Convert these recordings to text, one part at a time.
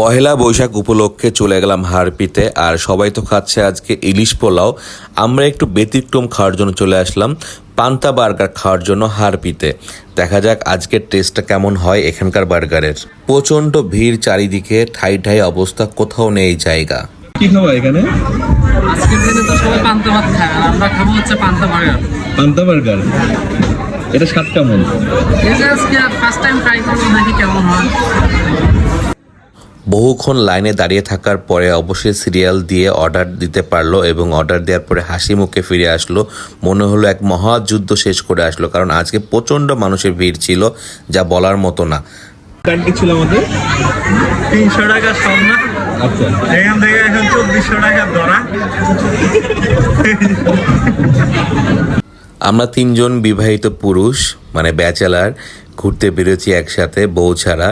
পহেলা বৈশাখ উপলক্ষে চলে গেলাম হারপিতে আর সবাই তো খাচ্ছে আজকে ইলিশ পোলাও। আমরা একটু ব্যতিক্রম খাওয়ার জন্য চলে আসলাম পান্তা বার্গার খাওয়ার জন্য হারপিতে। দেখা যাক আজকের টেস্টটা কেমন হয় এখানকার বার্গারের। প্রচণ্ড ভিড় চারিদিকে ঠাই ঠাই অবস্থা কোথাও নেই জায়গা। কি খাওয়া এখানে? আজকের দিনে তো সবাই পান্তা ভাত খায় আর আমরা খাব হচ্ছে পান্তা বার্গার। পান্তা বার্গার? এটা স্বাদ কেমন? এটা আজকে ফার্স্ট টাইম ট্রাই করব দেখি কেমন হয়। বহুক্ষণ লাইনে দাঁড়িয়ে থাকার পরে অবশ্যই সিরিয়াল দিয়ে অর্ডার দিতে পারল এবং অর্ডার দেওয়ার পরে হাসি মুখে ফিরে আসলো। মনে হলো এক মহাযুদ্ধ শেষ করে আসলো কারণ আজকে প্রচণ্ড মানুষের ভিড় ছিল যা বলার মতো না। ছিল আমাদের। তিনশো টাকা সব না আচ্ছা। এখান থেকে এখন চব্বিশশো টাকা ধরা আমরা তিনজন বিবাহিত পুরুষ মানে ব্যাচেলার, ঘুরতে বেরোচ্ছি একসাথে, বউ ছাড়া।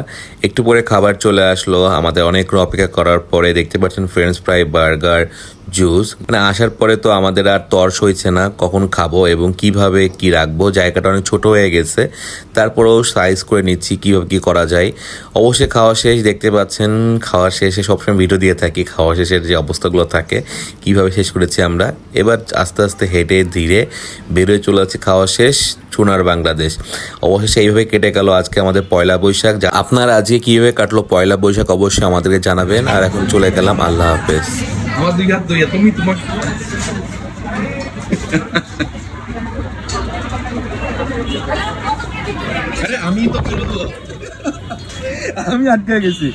একটু পরে খাবার চলে আসলো, আমাদের অনেক অপেক্ষা করার পরে দেখতে পাচ্ছেন ফ্রেঞ্চ ফ্রাই বার্গার জুস। মানে আসার পরে তো আমাদের আর তর্স হয়েছে না, কখন খাব এবং কীভাবে কি রাখব। জায়গাটা অনেক ছোট হয়ে গেছে। তারপরেও সাইজ করে নিচ্ছি, কীভাবে কি করা যায়। অবশ্যই খাওয়া শেষ, দেখতে পাচ্ছেন, খাওয়া শেষে সবসময় ভিডিও দিয়ে থাকি, খাওয়া শেষের যে অবস্থাগুলো থাকে, কীভাবে শেষ করেছি আমরা। এবার আস্তে আস্তে হেঁটে ধীরে বেরোয় চলে যাচ্ছে খাওয়া শেষ সোনার বাংলাদেশ। অবশ্যই এইভাবে কেটে গেল আজকে আমাদের পয়লা বৈশাখ। আপনার আজকে কীভাবে কাটলো পয়লা বৈশাখ অবশ্যই আমাদেরকে জানাবেন। আর এখন চলে গেলাম, আল্লাহ হাফেজ। আমার দুই হাত দুই হাত তুমি তোমার আরে আমি তো। আমি আটকে গেছি